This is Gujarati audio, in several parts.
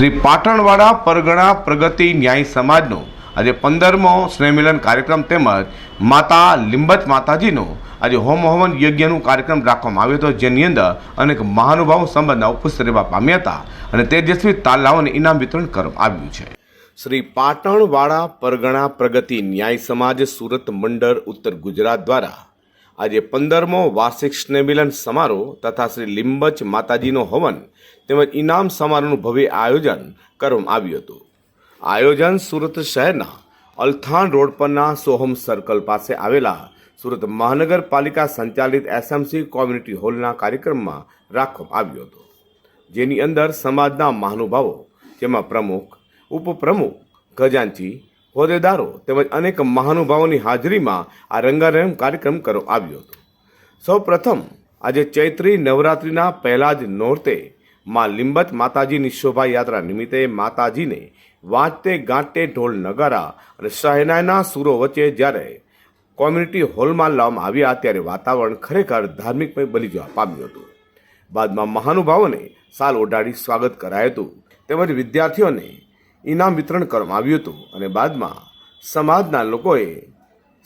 શ્રી પાટણવાડા પરગણા પ્રગતિ ન્યાય સમાજનો આજે પંદરમો સ્નેહમિલન કાર્યક્રમ તેમજ માતા લિંબત માતાજીનો આજે હોમ હવન યજ્ઞનું કાર્યક્રમ રાખવામાં આવ્યો હતો, જેની અંદર અનેક મહાનુભાવો સંબંધના ઉપસ્થિત રહેવા પામ્યા હતા અને તેજસ્વી તાલાઓને ઇનામ વિતરણ કરવામાં આવ્યું છે. શ્રી પાટણવાડા પરગણા પ્રગતિ ન્યાય સમાજ સુરત મંડળ ઉત્તર ગુજરાત દ્વારા આજે પંદરમો વાર્ષિક સ્નેહમિલન સમારોહ તથા શ્રી લિંબચ માતાજીનો હવન તેમજ ઇનામ સમારોહનું ભવ્ય આયોજન કરવામાં આવ્યું હતું. આયોજન સુરત શહેરના અલથાણ રોડ પરના સોહમ સર્કલ પાસે આવેલા સુરત મહાનગરપાલિકા સંચાલિત એસએમસી કોમ્યુનિટી હોલના કાર્યક્રમમાં રાખવામાં આવ્યો હતો. જેની અંદર સમાજના મહાનુભાવો, જેમાં પ્રમુખ, ઉપપ્રમુખ, ખજાનચી હોદ્દેદારો તેમજ અનેક મહાનુભાવોની હાજરીમાં આ રંગારંગ કાર્યક્રમ કરવામાં આવ્યો હતો. સૌ પ્રથમ આજે ચૈત્રી નવરાત્રિના પહેલા જ નોરતે માં લિંબત માતાજીની શોભાયાત્રા નિમિત્તે માતાજીને વાંચતે ગાંટે ઢોલ નગારા અને શહેનાયના સુરો વચ્ચે જ્યારે કોમ્યુનિટી હોલમાં લાવવામાં આવ્યા ત્યારે વાતાવરણ ખરેખર ધાર્મિકમય બની જવા પામ્યું હતું. બાદમાં મહાનુભાવોને સાલ ઓઢાડી સ્વાગત કરાયું હતું. તેમજ વિદ્યાર્થીઓને ઇનામ વિતરણ કરવામાં આવ્યું હતું અને બાદમાં સમાજના લોકોએ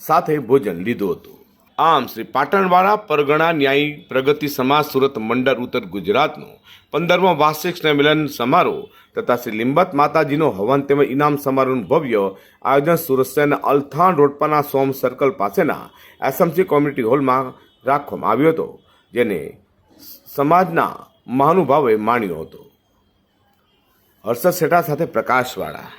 સાથે ભોજન લીધું હતું. આમ શ્રી પાટણવાળા પરગણા ન્યાયી પ્રગતિ સમાજ સુરત મંડળ ઉત્તર ગુજરાતનો પંદરમો વાર્ષિક સ્નેહમિલન સમારોહ તથા શ્રી લિંબત માતાજીનો હવન તેમજ ઇનામ સમારોહનું ભવ્ય આયોજન સુરત શહેરના અલથાણ રોડ પરના સોમ સર્કલ પાસેના એસએમસી કોમ્યુનિટી હોલમાં રાખવામાં આવ્યો હતો, જેને સમાજના મહાનુભાવે માણ્યો હતો. હર્ષદ શેઠા સાથે પ્રકાશવાળા.